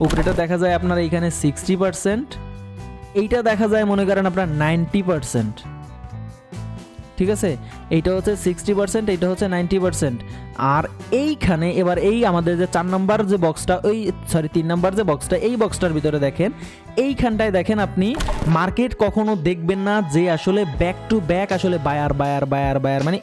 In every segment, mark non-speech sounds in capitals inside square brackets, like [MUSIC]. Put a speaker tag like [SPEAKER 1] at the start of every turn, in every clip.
[SPEAKER 1] উপরেটা দেখা যায় আপনার এইখানে সিক্সটি পার্সেন্ট এইটা দেখা যায় মনে করেন আপনার নাইনটি পার্সেন্ট ঠিক আছে? এইটা হচ্ছে সিক্সটি পার্সেন্ট এইটা হচ্ছে নাইনটি পার্সেন্ট আর এইখানে এবার এই আমাদের যে চার নাম্বার যে বক্সটা ওই সরি তিন নাম্বার যে বক্সটা এই বক্সটার ভিতরে দেখেন, এইখানটায় দেখেন আপনি মার্কেট কখনো দেখবেন না যে আসলে ব্যাক টু ব্যাক আসলে বায়ার বায়ার বায়ার বায়ার মানে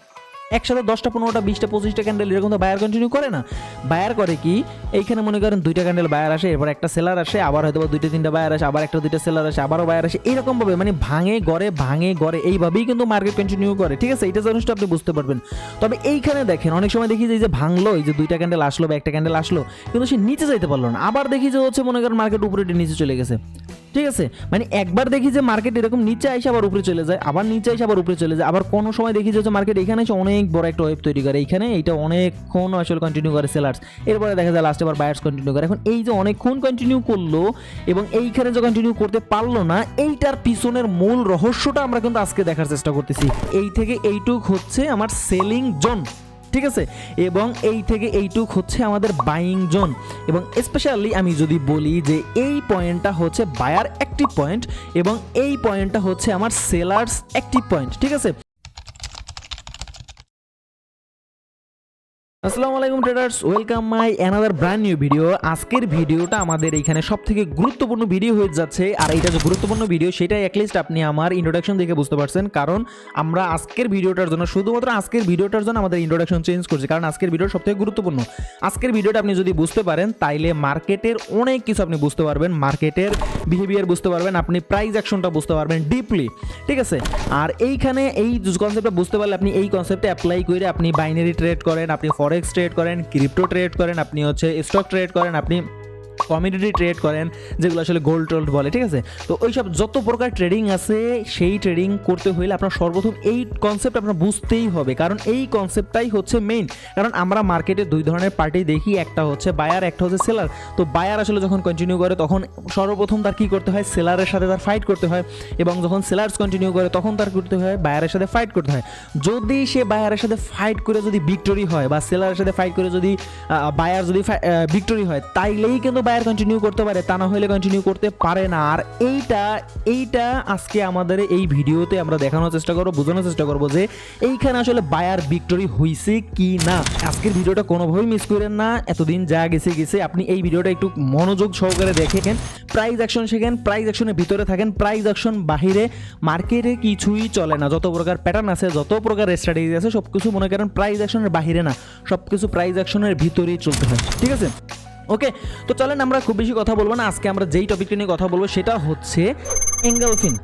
[SPEAKER 1] একসাথে দশটা, পনেরোটা, বিশটা, পঁচিশটা ক্যান্ডেল এরকম তো বায়ার কন্টিনিউ করে না। বায়ার করে কি? এইখানে মনে করেন দুইটা ক্যান্ডেল বায়ার আসে, এরপর একটা সেলার আসে, আবার হয়তো দুইটা, তিনটা বায়ার আসে, আবার একটা, দুইটা সেলার আসে, আবারও বায়ার আসে। এরকমভাবে মানে ভাঙে, গড়ে ভাঙে, গড়ে, এইভাবেই কিন্তু মার্কেট কন্টিনিউ করে, ঠিক আছে? এইটা জিনিসটা আপনি বুঝতে পারবেন। তবে এইখানে দেখেন, অনেক সময় দেখি যে এই যে ভাঙলো, এই যে দুইটা ক্যান্ডেল আসলো বা একটা ক্যান্ডেল আসলো, কিন্তু সে নিচে যাইতে পারল না। আবার দেখি যে হচ্ছে মনে করেন মার্কেট উপরে নিচে চলে গেছে। ঠিক আছে? মানে একবার দেখি যে মার্কেট এরকম নিচে আইসে আবার উপরে চলে যায়, আবার নিচে আইসে আবার উপরে চলে যায়, আবার কোনো সময় দেখি যে মার্কেট এখানে এসে অনেক বড় একটা ওয়েব তৈরি করে। এইখানে এইটা অনেকক্ষণ আসলে কন্টিনিউ করে সেলার্স এরপরে দেখা যায় লাস্টে আবার বায়ার্স কন্টিনিউ করে। এখন এই যে অনেকক্ষণ কন্টিনিউ করল এবং এইখানে যে কন্টিনিউ করতে পারল না, এইটার পিছনের মূল রহস্যটা আমরা কিন্তু আজকে দেখার চেষ্টা করতেছি। এই থেকে এইটুক হচ্ছে আমার সেলিং জোন ঠিক আছে? এবং এই থেকে এইটুক হচ্ছে আমাদের বাইং জোন এবং স্পেশালি আমি যদি বলি যে এই পয়েন্টটা হচ্ছে বায়ার অ্যাক্টিভ পয়েন্ট এবং এই পয়েন্টটা হচ্ছে আমার সেলার্স অ্যাক্টিভ পয়েন্ট ঠিক আছে? আসসালামু আলাইকুম traders welcome my another brand new video আজকের ভিডিওটা আমাদের এখানে সব থেকে গুরুত্বপূর্ণ ভিডিও হয়ে যাচ্ছে। আর এটা যে গুরুত্বপূর্ণ ভিডিও সেটাই অ্যাটলিস্ট আপনি আমার ইন্ট্রোডাকশন দেখে বুঝতে পারছেন। কারণ আমরা আজকের ভিডিওটার জন্য, শুধুমাত্র আজকের ভিডিওটার জন্য আমাদের ইন্ট্রোডাকশন চেঞ্জ করছি। কারণ আজকের ভিডিও সব থেকে গুরুত্বপূর্ণ। আজকের ভিডিওটা আপনি যদি বুঝতে পারেন, তাইলে মার্কেটের অনেক কিছু আপনি বুঝতে পারবেন। মার্কেটের বিহেভিয়ার বুঝতে পারবেন। আপনি প্রাইস অ্যাকশনটা বুঝতে পারবেন ডিপলি ঠিক আছে? আর এইখানে এই কনসেপ্টটা বুঝতে পারলে আপনি এই কনসেপ্টে অ্যাপ্লাই করে আপনি বাইনারি ট্রেড করেন, আপনি ফরেক্স ট্রেড করেন ক্রিপ্টো ট্রেড করেন আপনি হচ্ছে স্টক ট্রেড করেন আপনি কমিডিটি ট্রেড করেন, যেগুলো আসলে গোল্ড টোল্ড বলে, ঠিক আছে? তো ওইসব যত প্রকার ট্রেডিং আছে, সেই ট্রেডিং করতে হইলে আপনার সর্বপ্রথম এই কনসেপ্ট আপনার বুঝতেই হবে। কারণ এই কনসেপ্টটাই হচ্ছে মেইন কারণ আমরা মার্কেটে দুই ধরনের পার্টি দেখি, একটা হচ্ছে বায়ার একটা হচ্ছে সেলার তো বায়ার আসলে যখন কন্টিনিউ করে, তখন সর্বপ্রথম তার কী করতে হয়? সেলারের সাথে তার ফাইট করতে হয়। এবং যখন সেলার্স কন্টিনিউ করে, তখন তার করতে হয় বায়ারের সাথে ফাইট করতে হয়। যদি সে বায়ারের সাথে ফাইট করে যদি ভিক্টোরি হয়, বা সেলারের সাথে ফাইট করে যদি বায়ার যদি ভিক্টোরি হয়, তাইলেই কিন্তু বায়ার কন্টিনিউ করতে পারে, তা না হলে কন্টিনিউ করতে পারে না। আর এইটা এইটা আজকে আমাদের এই ভিডিওতে আমরা দেখানোর চেষ্টা করব, বোঝানোর চেষ্টা করব যে এইখানে আসলে বায়ার ভিক্টোরি হইছে কি না আজকের ভিডিওটা কোনোভাবেই মিস করেন না। এতদিন যা গেছে গেছে। আপনি এই ভিডিওটা একটু মনোযোগ সহকারে দেখেন প্রাইস অ্যাকশন শেখেন প্রাইস অ্যাকশনের ভিতরে থাকেন প্রাইস অ্যাকশন বাহিরে মার্কেটে কিছুই চলে না। যত প্রকার প্যাটার্ন আছে, যত প্রকার স্ট্র্যাটেজি আছে সব কিছু মনে করেন প্রাইস অ্যাকশনের বাহিরে না। সব কিছু প্রাইস অ্যাকশনের ভিতরেই চলতে হয়। ঠিক আছে? ওকে তো চলেন আমরা খুব বেশি কথা বলব না। আজকে আমরা যেই টপিকটা নিয়ে কথা বলব সেটা হচ্ছে অ্যাঙ্গেলফিন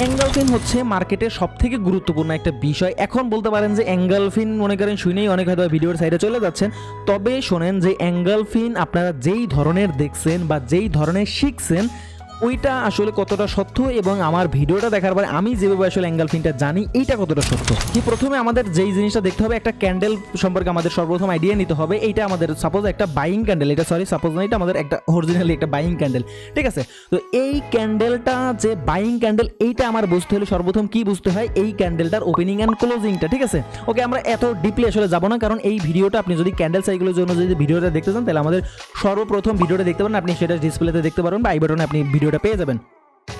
[SPEAKER 1] অ্যাঙ্গেলফিন হচ্ছে মার্কেটের সব থেকে গুরুত্বপূর্ণ একটা বিষয়। এখন বলতে পারেন যে অ্যাঙ্গেলফিন মনে করেন শুনেই অনেক হয়তো ভিডিওর সাইডে চলে যাচ্ছেন। তবে শোনেন যে অ্যাঙ্গেলফিন আপনারা যেই ধরনের দেখছেন বা যেই ধরনের শিখছেন ওইটা আসলে কতটা সত্য এবং আমার ভিডিওটা দেখার পরে আমি যেভাবে আসলে অ্যাঙ্গেল ফিনটা জানি, এইটা কতটা সত্য? কি প্রথমে আমাদের যেই জিনিসটা দেখতে হবে, একটা ক্যান্ডেল সম্পর্কে আমাদের সর্বপ্রথম আইডিয়া নিতে হবে, এইটা আমাদের সাপোজ একটা বাইং ক্যান্ডেল এটা সরি সাপোজ না, এটা আমাদের একটা অরিজিনালি একটা বাইং ক্যান্ডেল ঠিক আছে? তো এই ক্যান্ডেলটা যে বাইং ক্যান্ডেল এইটা আমার বুঝতে হলে সর্বপ্রথম কি বুঝতে হয়? এই ক্যান্ডেলটার ওপেনিং অ্যান্ড ক্লোজিংটা ঠিক আছে? ওকে আমরা এত ডিপলি আসলে যাব না, কারণ এই ভিডিওটা আপনি যদি ক্যান্ডেল সাইকেলের জন্য যদি ভিডিওটা দেখতে চান, তাহলে আমাদের সর্বপ্রথম ভিডিওটা দেখতে পারেন, আপনি সেটা ডিসপ্লেতে দেখতে পারবেন বা আই বাটনে আপনি ভিডিওটা পেয়ে যাবেন।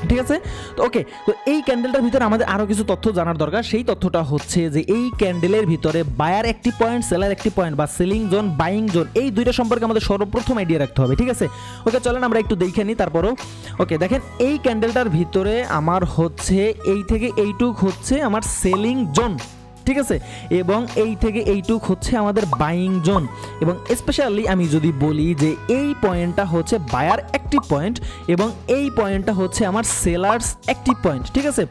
[SPEAKER 1] ঠিক আছে? তো ওকে তো এই ক্যান্ডেলটার ভিতরে আমাদের আরও কিছু তথ্য জানার দরকার। সেই তথ্যটা হচ্ছে যে এই ক্যান্ডেলের ভিতরে বায়ার একটি পয়েন্ট সেলার একটি পয়েন্ট বা সেলিং জোন বাইং জোন এই দুইটা সম্পর্কে আমাদের সর্বপ্রথম আইডিয়া রাখতে হবে, ঠিক আছে? ওকে চলেন আমরা একটু দেখে নিই তারপরও। ওকে দেখেন এই ক্যান্ডেলটার ভিতরে আমার হচ্ছে, এই থেকে এইটুক হচ্ছে আমার সেলিং জোন ঠিক আছে? এবং এই থেকে এইটুক হচ্ছে আমাদের বাইং জোন এবং স্পেশালি আমি যদি বলি যে এই পয়েন্টটা হচ্ছে বায়ার অ্যাক্টিভ পয়েন্ট এবং এই পয়েন্টটা হচ্ছে আমার সেলার্স অ্যাক্টিভ পয়েন্ট ঠিক আছে?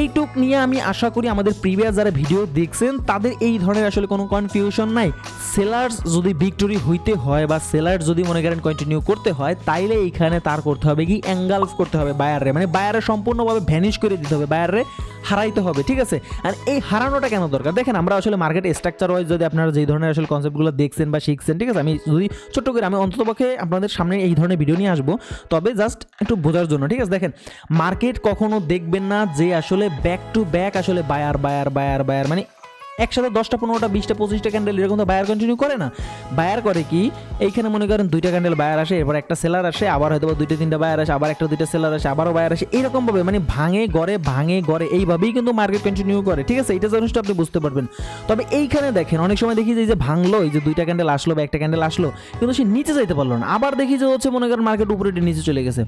[SPEAKER 1] এইটুক নিয়ে আমি আশা করি আমাদের প্রিভিয়াস যারা ভিডিও দেখছেন, তাদের এই ধরনের আসলে কোনো কনফিউশন নাই। সেলার্স যদি ভিক্টোরি হইতে হয় বা সেলার যদি মনে করেন কন্টিনিউ করতে হয়, তাইলে এইখানে তার করতে হবে কি? অ্যাঙ্গালফ করতে হবে বায়ারে মানে বায়ারে সম্পূর্ণভাবে ভ্যানিশ করে দিতে হবে বায়ারে হারাইতে হবে, ঠিক আছে? আর এই হারানোটা কেন দরকার? দেখেন, আমরা আসলে মার্কেট স্ট্রাকচার ওয়াইজ যদি আপনারা যেই ধরনের আসলে কনসেপ্টগুলো দেখছেন বা শিখছেন, ঠিক আছে? আমি যদি ছোট্ট করে, আমি অন্ততপক্ষে আপনাদের সামনে এই ধরনের ভিডিও নিয়ে আসব। তবে জাস্ট একটু বোঝার জন্য, ঠিক আছে? দেখেন মার্কেট কখনো দেখবেন না যে আসলে ব্যাক টু ব্যাক আসলে বায়ার বায়ার বায়ার বায়ার মানে একসাথে দশটা, পনেরোটা, বিশটা, পঁচিশটা ক্যান্ডেল এরকম তো বায়ার কন্টিনিউ করে না। বায়ার করে কি? এইখানে মনে করেন দুইটা ক্যান্ডেল বায়ার আসে, এরপর একটা সেলার আসে, আবার হয়তো দুইটা, তিনটা বায়ার আসে, আবার একটা, দুইটা সেলার আসে, আবারও বায়ার আসে, এরকমভাবে মানে ভাঙে, গড়ে ভাঙে, গড়ে, এইভাবেই কিন্তু মার্কেট কন্টিনিউ করে, ঠিক আছে? এটা জিনিসটা আপনি বুঝতে পারবেন। তবে এইখানে দেখেন, অনেক সময় দেখি যে ভাঙলো, এই যে দুইটা ক্যান্ডেল আসলো বা একটা ক্যান্ডেল আসলো, কিন্তু সে নিচে যাইতে পারল না। আবার দেখি যে হচ্ছে মনে করেন মার্কেট উপরে নিচে চলে গেছে।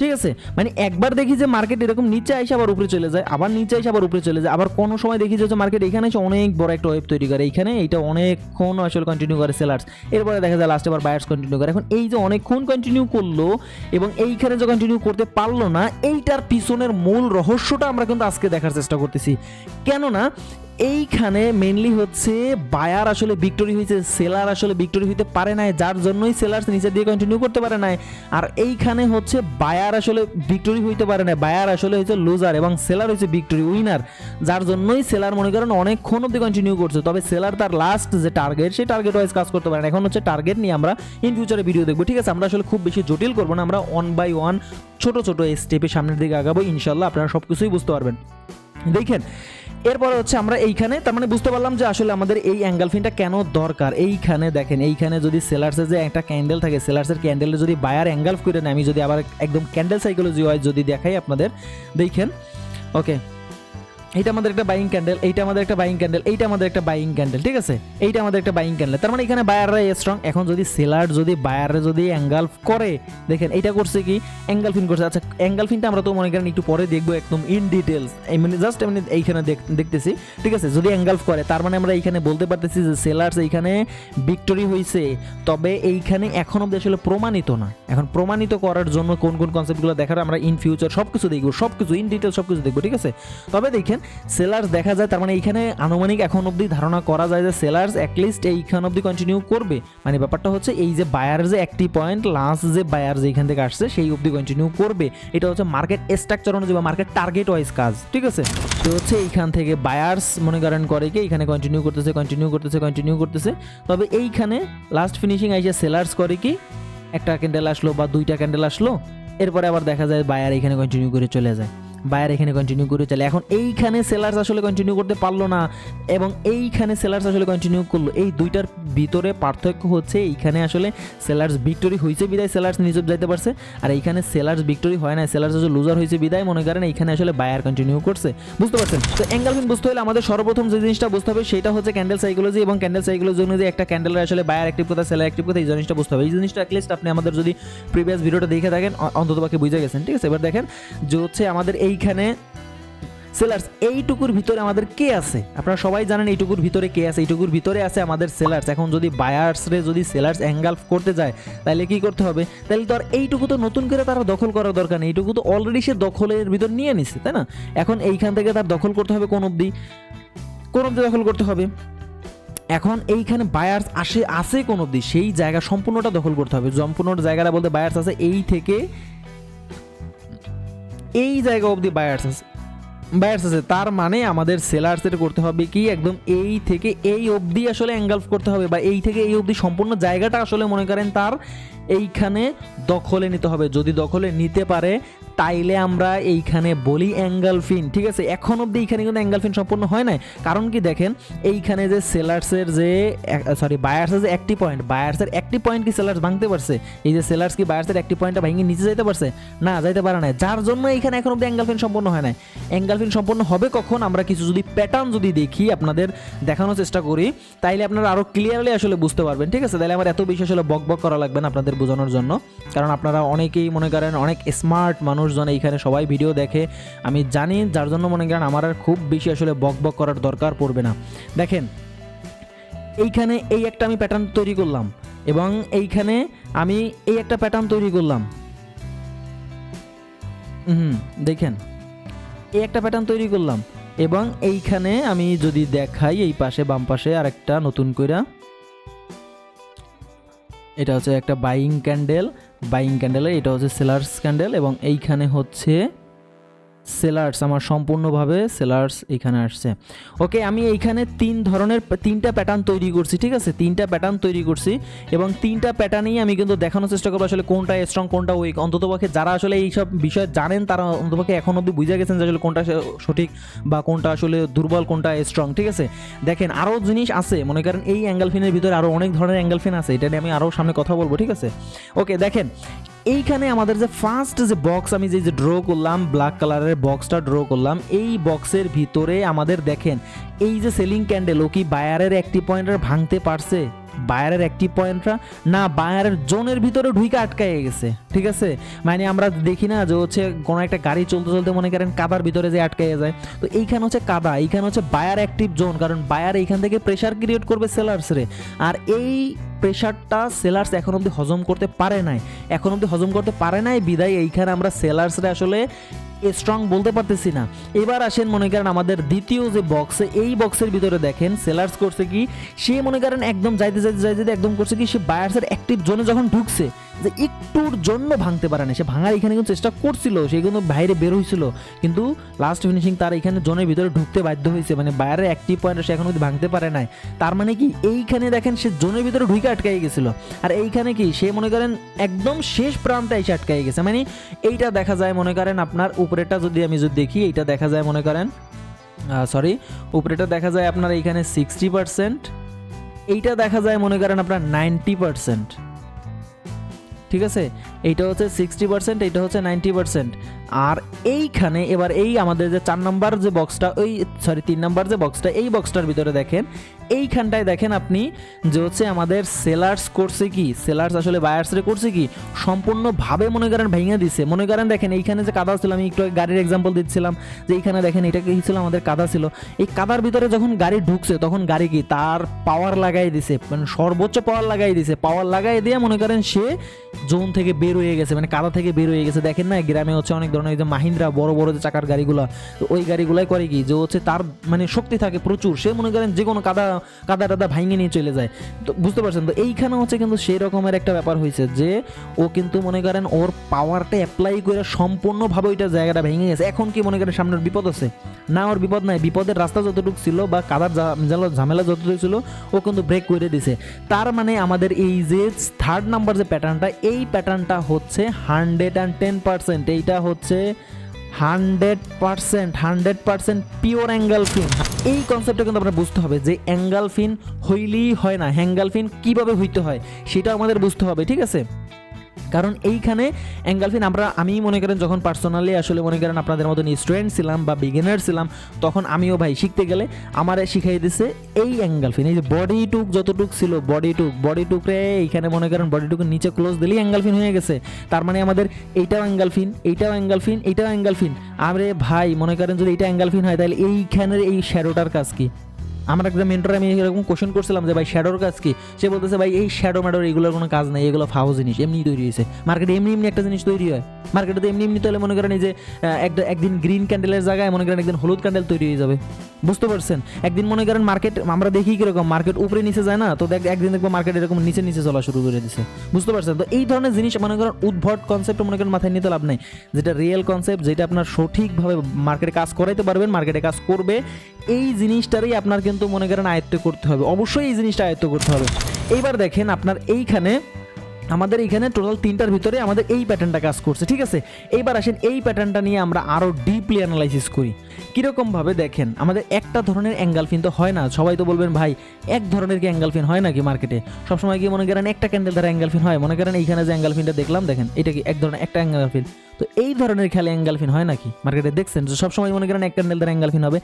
[SPEAKER 1] ঠিক আছে? মানে একবার দেখি যে মার্কেট এরকম নিচে আইসে আবার উপরে চলে যায়, আবার নিচে আইসে আবার উপরে চলে যায়, আবার কোনো সময় দেখি যে মার্কেট এখানে এসে অনেক বড় একটা ওয়েব তৈরি করে এইখানে এইটা অনেকক্ষণ আসলে কন্টিনিউ করে সেলার্স এরপরে দেখা যায় লাস্টে আবার বায়ার্স কন্টিনিউ করে। এখন এই যে অনেকক্ষণ কন্টিনিউ করল এবং এইখানে যে কন্টিনিউ করতে পারল না, এইটার পিছনের মূল রহস্যটা আমরা কিন্তু আজকে দেখার চেষ্টা করতেছি। কেননা এইখানে মেনলি হচ্ছে বায়ার আসলে ভিক্টোরি হয়েছে সেলার আসলে ভিক্টোরি হইতে পারে নাই, যার জন্যই সেলার নিচে দিয়ে কন্টিনিউ করতে পারে নাই। আর এইখানে হচ্ছে বায়ার আসলে ভিক্টোরি হইতে পারে না বায়ার আসলে হচ্ছে লুজার এবং সেলার হচ্ছে ভিক্টোরি উইনার যার জন্যই সেলার মনে করেন অনেকক্ষণ অব্দি কন্টিনিউ করছে। তবে সেলার তার লাস্ট যে টার্গেট সেই টার্গেট ওয়াইজ কাজ করতে পারে না। এখন হচ্ছে টার্গেট নিয়ে আমরা ইন ফিউচারে ভিডিও দেখব। ঠিক আছে, আমরা আসলে খুব বেশি জটিল করব না, আমরা ওয়ান বাই ওয়ান ছোট ছোট স্টেপে সামনের দিকে আগাবো ইনশাল্লাহ আপনারা সব কিছুই বুঝতে পারবেন। দেখেন এরপরে হচ্ছে আমরা এইখানে, তার মানে বুঝতে পারলাম যে আসলে আমাদের এই অ্যাঙ্গেল ফিনটা কেন দরকার। এইখানে দেখেন, এইখানে যদি সেলার্সের যে একটা ক্যান্ডেল থাকে, সেলার্সের ক্যান্ডেলে যদি বায়ার অ্যাঙ্গেল করে নেয়, আমি যদি আবার একদম ক্যান্ডেল সাইকোলজি হয় যদি দেখাই আপনাদের, দেখেন ওকে এইটা আমাদের একটা বাইং ক্যান্ডেল এইটা আমাদের একটা বাইং ক্যান্ডেল এইটা আমাদের একটা বাইং ক্যান্ডেল ঠিক আছে? এইটা আমাদের একটা বাইং ক্যান্ডেল তার মানে এখানে বায়াররা স্ট্রং এখন যদি সেলার যদি বায়াররা যদি অ্যাঙ্গেল করে, দেখেন, এইটা করছে কি? অ্যাঙ্গেল ফিন করছে। আচ্ছা অ্যাঙ্গেল ফিনটা আমরা তো মনে করেন একটু পরে দেখব একদম ইন ডিটেলস মানে জাস্ট এমনি এইখানে দেখ- দেখতেছি, ঠিক আছে? যদি অ্যাঙ্গালফ করে, তার মানে আমরা এইখানে বলতে পারতেছি যে সেলার্স এইখানে ভিক্টোরি হয়েছে তবে এইখানে এখন অব্দি আসলে প্রমাণিত না। এখন প্রমাণিত করার জন্য কোন কোন কনসেপ্টগুলো দেখার আমরা ইন ফিউচার সব কিছু দেখব সব কিছু ইন ডিটেল সব কিছু দেখব, ঠিক আছে? তবে দেখেন সেলার্স দেখা যায়, তার মানে এইখানে আনুমানিক এখন অবধি ধারণা করা যায় যে সেলার্স অ্যাটলিস্ট এইখান অবধি কন্টিনিউ করবে। মানে ব্যাপারটা হচ্ছে এই যে বায়ার যে একটি পয়েন্ট লাস্ট যে বায়ার যে এখান থেকে আসছে, সেই অবধি কন্টিনিউ করবে। এটা হচ্ছে মার্কেট স্ট্রাকচার অনুযায়ী বা মার্কেট টার্গেট ওয়াইজ কাজ, ঠিক আছে? তো হচ্ছে এইখান থেকে বায়ার্স মনে করেন করে কি এখানে কন্টিনিউ করতেছে কন্টিনিউ করতেছে কন্টিনিউ করতেছে। তবে এইখানে লাস্ট ফিনিশিং আইসে সেলার্স করে কি, একটা ক্যান্ডেল আসলো বা দুইটা ক্যান্ডেল আসলো, এরপরে আবার দেখা যায় বায়ার এখানে কন্টিনিউ করে চলে যায়। বায়ার এখানে কন্টিনিউ করে চলে। এখন এইখানে সেলার্স আসলে কন্টিনিউ করতে পারল না এবং এইখানে সেলার্স আসলে কন্টিনিউ করল। এই দুইটার ভিতরে পার্থক্য হচ্ছে এইখানে আসলে সেলার্স ভিক্টোরি হয়েছে বিদায় সেলার্স নিজে যাইতে পারছে। আর এইখানে সেলার্স ভিক্টোরি হয় না সেলার্স আসলে লুজার হয়েছে বিদায়। মনে করেন এইখানে আসলে বায়ার কন্টিনিউ করছে। বুঝতে পারছেন? তো অ্যাঙ্গেলফিন বুঝতে হলে আমাদের সর্বপ্রথম যে জিনিসটা বুঝতে হবে সেটা হচ্ছে ক্যান্ডেল সাইকোলজি এবং ক্যান্ডেল সাইকোলজি অনুযায়ী একটা ক্যান্ডেলের আসলে বায়ার অ্যাক্টিভ কোথায় সেলার অ্যাক্টিভ কোথায়, এই জিনিসটা বুঝতে হবে। এই জিনিসটা অ্যাটলিস্ট আপনি আমাদের যদি প্রিভিয়াস ভিডিওটা দেখে থাকেন অন্তত বাকি বুঝে গেছেন, ঠিক আছে? এবার দেখেন যে হচ্ছে আমাদের এইখানে? সেলার্স এইটুকুর ভিতরে আমাদের কে আছে? আপনারা সবাই জানেন এইটুকুর ভিতরে কে আছে, এইটুকুর ভিতরে আছে আমাদের সেলার্স এখন যদি বায়ার্সরে যদি সেলার্স অ্যাঙ্গালফ করতে যায়, তাহলে কি করতে হবে? তাহলে তো আর এইটুকু তো নতুন করে তারা দখল করার দরকার নেই, এইটুকু তো অলরেডি সে দখলের ভিতর নিয়ে নিছে, তাই না? এখন এইখান থেকে তার দখল করতে হবে কোন অবধি? কোন অবধি দখল করতে হবে? এখন এইখানে বায়ার্স আসে আসে কোন অবধি, সেই জায়গা সম্পূর্ণটা দখল করতে হবে। সম্পূর্ণ জায়গাটা বলতে বায়ার্স আছে, এই থেকে এই জায়গা অবধি বায়ার্স আছে। বায়ার্স আছে, তার মানে আমাদের সেলার্সের করতে হবে কি একদম এই থেকে এই অবধি আসলে অ্যাঙ্গালফ করতে হবে বা এই থেকে এই অবধি সম্পূর্ণ জায়গাটা আসলে মনে করেন তার এইখানে দখলে নিতে হবে। যদি দখলে নিতে পারে, তাইলে আমরা এইখানে বলি অ্যাঙ্গালফিন ঠিক আছে? এখন অবধি এইখানে কিন্তু অ্যাঙ্গালফিন সম্পূর্ণ হয় নাই। কারণ কি দেখেন, এইখানে যে সেলার্সের যে সরি বায়ার্সের যে একটি পয়েন্ট বায়ার্সের একটি পয়েন্ট কি সেলার্স ভাঙতে পারছে? এই যে সেলার্স কি বায়ার্সের একটি পয়েন্টটা ভেঙে নিচে যাইতে পারছে? না, যাইতে পারে না যার জন্য এইখানে এখন অব্দি অ্যাঙ্গালফিন সম্পূর্ণ হয় নাই। অ্যাঙ্গালফিন সম্পূর্ণ হবে কখন? আমরা কিছু যদি প্যাটার্ন যদি দেখি, আপনাদের দেখানোর চেষ্টা করি, তাইলে আপনারা আরও ক্লিয়ারলি আসলে বুঝতে পারবেন, ঠিক আছে? তাহলে আমার এত বেশি আসলে বক বক করা লাগবে না আপনাদের বোঝানোর জন্য। কারণ আপনারা অনেকেই মনে করেন, অনেক স্মার্ট মানুষজন এইখানে সবাই ভিডিও দেখে। আমি জানি, যার জন্য মনে করেন আমার আর খুব বেশি আসলে বক বক করার দরকার পড়বে না। দেখেন, এইখানে এই একটা আমি প্যাটার্ন তৈরি করলাম এবং এইখানে আমি এই একটা প্যাটার্ন তৈরি করলাম। হুম দেখেন, এই একটা প্যাটার্ন তৈরি করলাম এবং এইখানে আমি যদি দেখাই, এই পাশে বাম পাশে আরেকটা নতুন কইরা এটা হচ্ছে একটা বাইং ক্যান্ডেল বাইং ক্যান্ডেলের এটা হচ্ছে সেলার্স ক্যান্ডেল এবং এইখানে হচ্ছে সেলার্স আমার সম্পূর্ণভাবে সেলার্স এখানে আসছে। ওকে আমি এইখানে তিন ধরনের, তিনটা প্যাটার্ন তৈরি করছি, ঠিক আছে? তিনটা প্যাটার্ন তৈরি করছি এবং তিনটা প্যাটার্নেই আমি কিন্তু দেখানোর চেষ্টা করব আসলে কোনটা স্ট্রং কোনটা উইক অন্ততপক্ষে যারা আসলে এইসব বিষয়ে জানেন, তারা অন্ততপক্ষে এখন অবধি বুঝে গেছেন যে আসলে কোনটা সঠিক বা কোনটা আসলে দুর্বল, কোনটা স্ট্রং ঠিক আছে? দেখেন, আরও জিনিস আছে, মনে করেন এই অ্যাঙ্গেল ফিনের ভিতরে আরও অনেক ধরনের অ্যাঙ্গেল ফিন আছে, এটা নিয়ে আমি আরও সামনে কথা বলব, ঠিক আছে? ওকে দেখেন এইখানে আমাদের যে ফার্স্ট যে বক্স আমি যে যে ড্র করলাম ব্ল্যাক কালারের বক্সটা ড্র করলাম, এই বক্সের ভিতরে আমাদের দেখেন, এই যে সেলিং ক্যান্ডেল ও কি বায়ারের একটি পয়েন্টার ভাঙতে পারছে? বায়ারের একটি পয়েন্টরা না, বায়ারের জোনের ভিতরে ঢুকে আটকায় গেছে, ঠিক আছে? মানে আমরা দেখি না যে হচ্ছে কোনো একটা গাড়ি চলতে চলতে মনে করেন কাদার ভিতরে যে আটকায় যায়। তো এইখানে হচ্ছে কাদা, এইখানে হচ্ছে বায়ার অ্যাক্টিভ জোন কারণ বায়ার এইখান থেকে প্রেশার ক্রিয়েট করবে সেলার্সরে আর এই প্রেশারটা সেলার্স এখন অবধি হজম করতে পারে নাই। এখন অবধি হজম করতে পারে নাই বিদায় এইখানে আমরা সেলার্সরে আসলে স্ট্রং বলতে পারতেছি না। এবার আসেন মনে করেন আমাদের দ্বিতীয় যে বক্সে এই বক্সের ভিতরে দেখেন সেলার্স করছে কি, সে মনে করেন একদম যাইতে যাইতে যাইতে যাইতে একদম করছে কি, সে বায়ার্সের অ্যাক্টিভ জোনে যখন ঢুকছে, যে একটুর জন্য ভাঙতে পারে না। সে ভাঙার এখানে কিন্তু চেষ্টা করছিল, সে কিন্তু বাইরে বের হয়েছিল। কিন্তু লাস্ট ফিনিশিং তার এখানে জোনের ভিতরে ঢুকতে বাধ্য হয়েছে। মানে বায়ারের অ্যাক্টিভ পয়েন্ট সে এখন ভাঙতে পারে নাই। তার মানে কি, এইখানে দেখেন সে জোনের ভিতরে ঢুকে আটকাই গেছিল। আর এইখানে কি, সে মনে করেন একদম শেষ প্রান্তে এসে আটকাই গেছে। মানে এইটা দেখা যায় মনে করেন আপনার উপরেটা যদি আমি যদি দেখি এটা দেখা যায়, মনে করেন সরি উপরেটা দেখা যায় আপনার এইখানে সিক্সটি পার্সেন্ট এইটা দেখা যায়, মনে করেন, আপনার নাইনটি পারসেন্ট ঠিক আছে? এইটা হচ্ছে সিক্সটি পার্সেন্ট এইটা হচ্ছে নাইনটি পার্সেন্ট আর এইখানে এবার এই আমাদের যে চার নাম্বার যে বক্সটা ওই সরি তিন নাম্বার যে বক্সটা এই বক্সটার ভিতরে দেখেন, এইখানটায় দেখেন আপনি যে হচ্ছে আমাদের সেলার্স করছে কি সেলার্স আসলে বায়ার্সরে করছে কি, সম্পূর্ণভাবে মনে করেন ভেঙে দিছে। মনে করেন দেখেন, এইখানে যে কাদা ছিল, আমি একটু গাড়ির এক্সাম্পল দিচ্ছিলাম, যে এইখানে দেখেন, এটা কি ছিল, আমাদের কাদা ছিল। এই কাদার ভিতরে যখন গাড়ি ঢুকছে, তখন গাড়ি কি তার পাওয়ার লাগাই দিছে মানে সর্বোচ্চ পাওয়ার লাগাই দিছে। পাওয়ার লাগাই দিয়ে মনে করেন সে জোন থেকে বের হয়ে গেছে মানে কাদা থেকে বের হয়ে গেছে। দেখেন না, গ্রামে হচ্ছে অনেক ধরনের যে মাহিন্দ্রা বড় বড় যে চাকার গাড়িগুলো, তো ওই গাড়িগুলাই করে কি, যে হচ্ছে তার মানে শক্তি থাকে প্রচুর। সে মনে করেন যে কোনো কাদা কাদা টাদা ভাঙে নিয়ে চলে যায়। তো বুঝতে পারছেন? তো এইখানে হচ্ছে কিন্তু সেই রকমের একটা ব্যাপার হয়েছে যে, ও কিন্তু মনে করেন ওর পাওয়ারটা অ্যাপ্লাই করে সম্পূর্ণভাবে ওইটা জায়গাটা ভেঙে গেছে। এখন কি মনে করেন সামনের বিপদ আছে? না, ওর বিপদ নাই। বিপদের রাস্তা যতটুকু ছিল বা কাদার ঝামেলা যতটুকু ছিল, ও কিন্তু ব্রেক করে দিছে। তার মানে আমাদের এই যে থার্ড নাম্বার যে প্যাটার্নটা এই প্যাটার্নটা হচ্ছে হান্ড্রেড অ্যান্ড টেন পার্সেন্ট। এইটা হচ্ছে hundred percent hundred percent pure engulfing এই কনসেপ্টটা কিন্তু আপনার বুঝতে হবে যে অ্যাঙ্গেল ফিন হইলেই হয় না। হ্যাঙ্গেল ফিন কীভাবে হইতে হয় সেটা আমাদের বুঝতে হবে, ঠিক আছে? কারণ এইখানে অ্যাঙ্গালফিন আমরা আমি মনে করেন যখন পার্সোনালি আসলে মনে করেন আপনাদের মতন স্টুডেন্ট ছিলাম বা বিগিনার ছিলাম, তখন আমিও ভাই শিখতে গেলে আমারে শিখাই দিছে এই অ্যাঙ্গালফিন এই যে বডি টুক যতটুক ছিল বডি টুক বডি টুকরে এইখানে মনে করেন বডি টুকের নিচে ক্লোজ দিলেই অ্যাঙ্গালফিন হয়ে গেছে। তার মানে আমাদের এইটাও অ্যাঙ্গালফিন এইটাও অ্যাঙ্গালফিন এইটাও অ্যাঙ্গালফিন আরে ভাই, মনে করেন যদি এটা অ্যাঙ্গালফিন হয়, তাহলে এইখানের এই শ্যাডোটার কাজ কি? আমার একটা মেন্টর আমি এরকম কোশ্চেন করছিলাম যে, ভাই শ্যাডোর কাজ কি? সে বলতেছে, ভাই, এই শ্যাডো ম্যাডোর এগুলোর কোনো কাজ নেই, এগুলো ফাও জিনিস এমনি তৈরি হয়েছে। মার্কেটে এমনি এমনি একটা জিনিস তৈরি হয়। মার্কেটে তো এমনি এমনি তাহলে মনে করেন এই যে একটা একদিন গ্রিন ক্যান্ডেলের জায়গায় মনে করেন একদিন হলুদ ক্যান্ডেল তৈরি হয়ে যাবে। বুঝতে পারছেন? একদিন মনে করেন মার্কেট আমরা দেখি কীরকম মার্কেট উপরে নিচে যায় না, তো দেখ, একদিন দেখব মার্কেট এরকম নিচে নিচে চলা শুরু করে দিছে। বুঝতে পারছেন? তো এই ধরনের জিনিস মনে করেন উদ্ভট কনসেপ্ট মনে করেন মাথায় নিতে লাভ নাই। যেটা রিয়েল কনসেপ্ট যেটা আপনার সঠিকভাবে মার্কেটে কাজ করাইতে পারবেন মার্কেটে কাজ করবে, এই জিনিসটারই আপনার কিন্তু মনে করেন আয়ত্ত করতে হবে। অবশ্যই এই জিনিসটা আয়ত্ত করতে হবে। এইবার দেখেন আপনার এইখানে, আমাদের এইখানে টোটাল তিনটার ভিতরে আমাদের এই প্যাটার্নটা কাজ করছে, ঠিক আছে? এইবার আসেন এই প্যাটার্নটা নিয়ে আমরা আরও ডিপলি অ্যানালাইসিস করি। কীরকমভাবে দেখেন? আমাদের একটা ধরনের অ্যাঙ্গাল ফিন তো হয় না। সবাই তো বলবেন, ভাই, এক ধরনের কি অ্যাঙ্গাল ফিন হয় নাকি মার্কেটে? সবসময় কি মনে করেন, একটা ক্যান্ডেল দ্বারা অ্যাঙ্গাল ফিন হয়। মনে করেন, এইখানে যে অ্যাঙ্গাল ফিনটা দেখলাম, দেখেন, এটা কি এক ধরনের, একটা অ্যাঙ্গাল ফিন তো এই ধরনের খেলে অ্যাঙ্গাল ফিন হয় নাকি? মার্কেটে দেখছেন? যে সবসময় মনে করেন, এক ক্যান্ডেল দ্বারা অ্যাঙ্গাল ফিন হবে।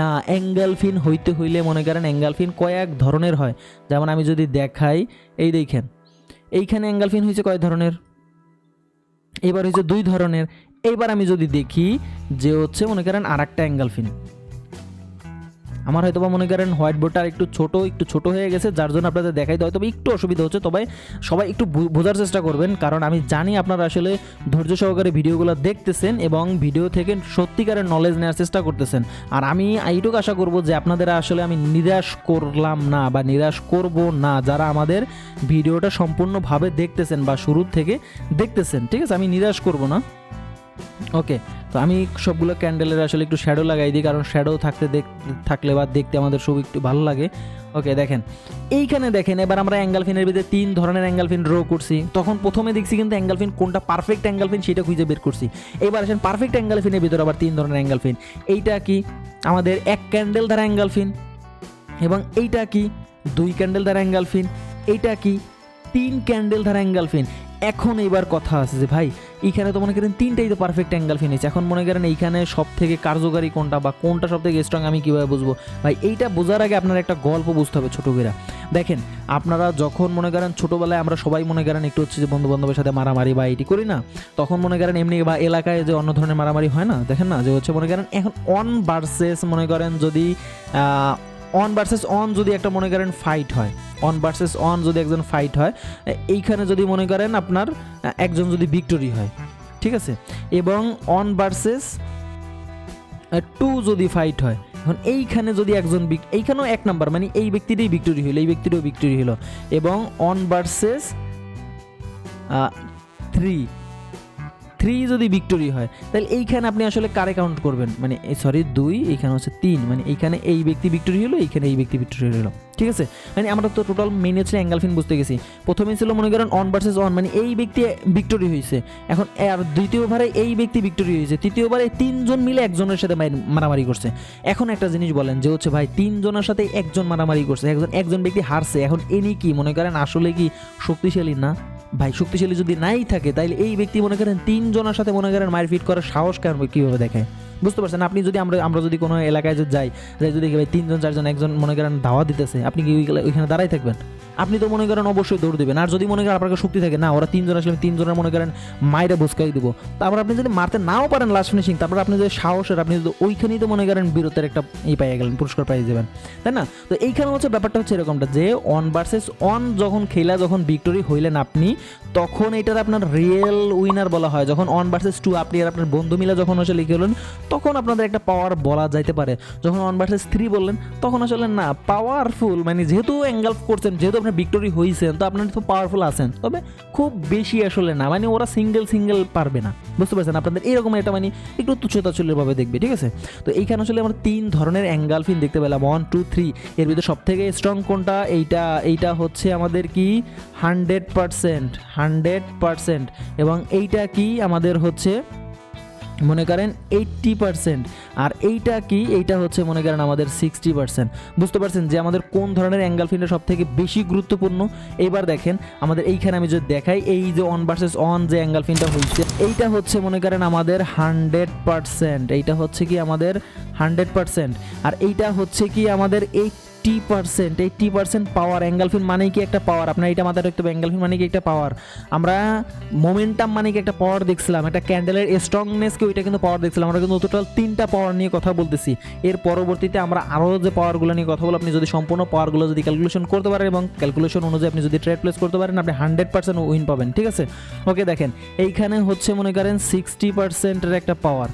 [SPEAKER 1] না অ্যাঙ্গাল ফিন হইতে হইলে মনে করেন অ্যাঙ্গাল ফিন কয়েক ধরনের হয়। যেমন আমি যদি দেখাই, এই দেখেন, এইখানে অ্যাঙ্গাল ফিন হয়েছে কয় ধরনের? এবার হয়েছে দুই ধরনের। এইবার আমি যদি দেখি যে হচ্ছে মনে করেন আর একটা অ্যাঙ্গেল ফিন আমার হয়তো বা মনে করেন হোয়াইট বোর্ডটা একটু ছোট একটু ছোট হয়ে গেছে, যার জন্য আপনাদের দেখাইতে হয়তো বা একটু অসুবিধা হচ্ছে। তবে সবাই একটু বোঝার চেষ্টা করবেন, কারণ আমি জানি আপনারা আসলে ধৈর্য সহকারে ভিডিওগুলো দেখতেছেন এবং ভিডিও থেকে সত্যিকারের নলেজ নেওয়ার চেষ্টা করতেছেন। আর আমি এইটুকু আশা করব যে আপনাদের আসলে আমি নিরাশ করলাম না বা নিরাশ করব না যারা আমাদের ভিডিওটা সম্পূর্ণভাবে দেখতেছেন বা শুরুর থেকে দেখতেছেন। ঠিক আছে, আমি নিরাশ করব না। ওকে তো আমি সবগুলো ক্যান্ডেলের আসলে একটু শ্যাডো লাগাই দিই, কারণ শ্যাডো থাকতে থাকলে বা দেখতে আমাদের সব একটু ভালো লাগে। ওকে দেখেন, এইখানে দেখেন, এবার আমরা অ্যাঙ্গেল ফিনের ভিতরে তিন ধরনের অ্যাঙ্গেল ফিন ড্র করছি। তখন প্রথমে দেখছি কিন্তু অ্যাঙ্গেল ফিন কোনটা পারফেক্ট অ্যাঙ্গেল ফিন সেটা খুঁজে বের করছি। এবার আসেন পারফেক্ট অ্যাঙ্গেল ফিনের ভিতরে আবার তিন ধরনের অ্যাঙ্গেল ফিন এইটা কি? আমাদের এক ক্যান্ডেল দ্বারা অ্যাঙ্গেল ফিন এবং এইটা কি? দুই ক্যান্ডেল দ্বারা অ্যাঙ্গেল ফিন এইটা কি? তিন ক্যান্ডেল দ্বারা অ্যাঙ্গেল ফিন এখন এইবার কথা আছে যে ভাই, এইখানে তো মনে করেন তিনটাই তো পারফেক্ট অ্যাঙ্গেল ফিন হয়েছে এখন মনে করেন এইখানে সব থেকে কার্যকারী কোনটা বা কোনটা সব থেকে স্ট্রং আমি কীভাবে বুঝব? ভাই, এইটা বোঝার আগে আপনার একটা গল্প বুঝতে হবে ছোটো করে। দেখেন, আপনারা যখন মনে করেন ছোটোবেলায় আমরা সবাই মনে করেন একটু হচ্ছে যে বন্ধু বান্ধবের সাথে মারামারি বা এটি করি না, তখন মনে করেন এমনি বা এলাকায় যে অন্য ধরনের মারামারি হয় না, দেখেন না? যে হচ্ছে মনে করেন এখন অন ভার্সেস মনে করেন যদি অন ভার্সেস অন যদি একটা মনে করেন ফাইট হয় অন ভার্সেস অন যদি একজন ফাইট হয়, এইখানে যদি মনে করেন আপনার একজন যদি ভিক্টোরি হয়, ঠিক আছে? এবং অন ভার্সেস টু যদি ফাইট হয়, এখন এইখানে যদি একজন এইখানেও এক নাম্বার মানে এই ব্যক্তিটাই ভিক্টোরি হলো এই ব্যক্তিরও ভিক্টোরি হলো এবং অন ভার্সেস থ্রি থ্রি যদি ভিক্টোরি হয়, তাহলে এইখানে আপনি আসলে কারে কাউন্ট করবেন? মানে সরি দুই, এইখানে হচ্ছে তিন মানে এইখানে এই ব্যক্তি ভিক্টোরি হলো, এইখানে এই ব্যক্তি ভিক্টোরি হলো। ঠিক আছে? মানে আমরা তো টোটাল মেন হচ্ছে অ্যাঙ্গেল ফিন বুঝতে গেছি। প্রথমে ছিল মনে করেন অন ভার্সেস অন মানে এই ব্যক্তি ভিক্টোরি হয়েছে। এখন আর দ্বিতীয় ওভারে এই ব্যক্তি ভিক্টোরি হয়েছে। তৃতীয় ওভারে তিনজন মিলে একজনের সাথে মারামারি করছে। এখন একটা জিনিস বলেন যে হচ্ছে ভাই, তিনজনের সাথে একজন মারামারি করছে। একজন একজন ব্যক্তি হারছে। এখন এনি কি? মনে করেন আসলে কি শক্তিশালী না? ভাই, শক্তিশালী যদি নাই থাকে তাহলে এই ব্যক্তি মনে করেন তিনজনের সাথে মনে করেন মারপিট করার সাহস কেন কীভাবে দেখায়? বুঝতে পারছেন? আপনি যদি আমরা আমরা যদি কোনো এলাকায় যদি যাই যাই যদি ভাই তিনজন, চারজন, একজন মনে করেন ধাওয়া দিতেছে, আপনি কি ওইখানে দাঁড়াই থাকবেন? আপনি তো মনে করেন অবশ্যই দৌড় দেবেন। আর যদি মনে করেন আপনার শক্তি থাকে, না, ওরা তিনজন আসলে তিনজনের মনে করেন মাইরা বুসকাই দিব। তারপর আপনি যদি মারতে নাও পারেন লাস্ট ফিনিশিং তারপর আপনি যদি সাহসের, আপনি যদি ওইখানেই তো মনে করেন বীরত্বের একটা ই পাইয়ে গেলেন, পুরস্কার পাইয়ে যাবেন। তাই না? তো এইখানে হচ্ছে ব্যাপারটা হচ্ছে এরকমটা যে অন ভার্সেস অন যখন খেলা, যখন ভিক্টোরি হইলেন আপনি, তখন এটার আপনার রিয়েল উইনার বলা হয়। যখন অন ভার্সেস টু আপনি আর আপনার বন্ধু মিলে যখন আসলে লিখে হলেন তখন আপনাদের একটা পাওয়ার বলা যাইতে পারে। যখন অন ভার্সেস থ্রি বললেন, তখন আসলে না পাওয়ারফুল মানে যেহেতু অ্যাঙ্গেল করছেন, যেহেতু আপনি ভিক্টোরি হয়েছেন তো আপনার তো পাওয়ারফুল আছেন। তবে খুব বেশি আসলে না মানে ওরা সিঙ্গেল সিঙ্গেল পারবে না। বুঝতে পারছেন? আপনাদের এরকম একটা মানে একটু তুচ্ছতাচুলের ভাবে দেখবে, ঠিক আছে? তো এইখানে আসলে আমরা তিন ধরনের অ্যাঙ্গেল ফিন দেখতে পেলাম। ওয়ান টু থ্রি এর ভিতরে সব থেকে স্ট্রং কোনটা? এইটা এইটা হচ্ছে আমাদের কি? হান্ড্রেড পারসেন্ট হান্ড্রেড পারসেন্ট এবং এইটা কি? আমাদের হচ্ছে মনে করেন এইট্টি পার্সেন্ট আর এইটা কি? এইটা হচ্ছে মনে করেন আমাদের সিক্সটি পার্সেন্ট বুঝতে পারছেন যে আমাদের কোন ধরনের অ্যাঙ্গেল ফিনটা সব থেকে বেশি গুরুত্বপূর্ণ? এবার দেখেন, আমাদের এইখানে আমি যদি দেখাই, এই যে অন ভার্সেস অন যে অ্যাঙ্গেল ফিনটা হয়েছে, এইটা হচ্ছে মনে করেন আমাদের হান্ড্রেড পার্সেন্ট এইটা হচ্ছে কি আমাদের হান্ড্রেড পার্সেন্ট আর এইটা হচ্ছে কি আমাদের eighty percent eighty percent power engulfing মানেই কি একটা পাওয়ার আপনার এটা মাথায় রাখতে হবে অ্যাঙ্গেল ফিন মানে কি একটা পাওয়ার আমরা মোমেন্টাম মানে কি একটা পাওয়ার দেখছিলাম, একটা ক্যান্ডেলের স্ট্রংনেসকে ওইটা কিন্তু পাওয়ার দেখছিলাম। আমরা কিন্তু টোটাল তিনটা পাওয়ার নিয়ে কথা বলতেছি। এর পরবর্তীতে আমরা আরও যে পাওয়ারগুলো নিয়ে কথা বলব, আপনি যদি সম্পূর্ণ পাওয়ারগুলো যদি ক্যালকুলেশন করতে পারেন এবং ক্যালকুলেশন অনুযায়ী আপনি যদি ট্রেড প্লেস করতে পারেন, আপনি হান্ড্রেড পার্সেন্ট উইন পাবেন, ঠিক আছে? ওকে দেখেন, এইখানে হচ্ছে মনে করেন সিক্সটি পার্সেন্টের একটা পাওয়ার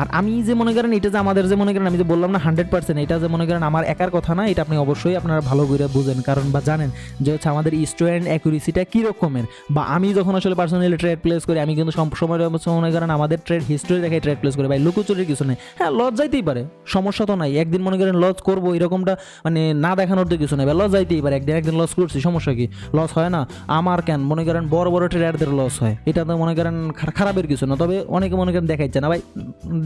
[SPEAKER 1] আর আমি যে মনে করেন, এটা যে আমাদের যে মনে করেন, আমি যে বললাম না হান্ড্রেড পার্সেন্ট এটা যে মনে করেন আমার একার কথা না, এটা আপনি অবশ্যই আপনারা ভালো করে বুঝেন। কারণ বা জানেন যে হচ্ছে আমাদের স্টুডেন্ট অ্যাকুরেসিটা কী রকমের বা আমি যখন আসলে পার্সোনালি ট্রেড প্লেস করি, আমি কিন্তু সময় মনে করেন আমাদের ট্রেড হিস্টোরি দেখাই ট্রেড প্লেস করি। ভাই, লুকোচুরির কিছু নেই। হ্যাঁ লজ যাইতেই পারে, সমস্যা তো নাই। একদিন মনে করেন লজ করব, এরকমটা মানে না দেখানোর তো কিছু নেই। বা লজ যাইতেই পারে, একদিন একদিন লস করছি, সমস্যা কি? লস হয় না। আমার কেন? মনে করেন বড় বড় ট্রেডারদের লস হয়। এটা তো মনে করেন খারাপের কিছু না। তবে অনেকে মনে করেন দেখাইছে না। ভাই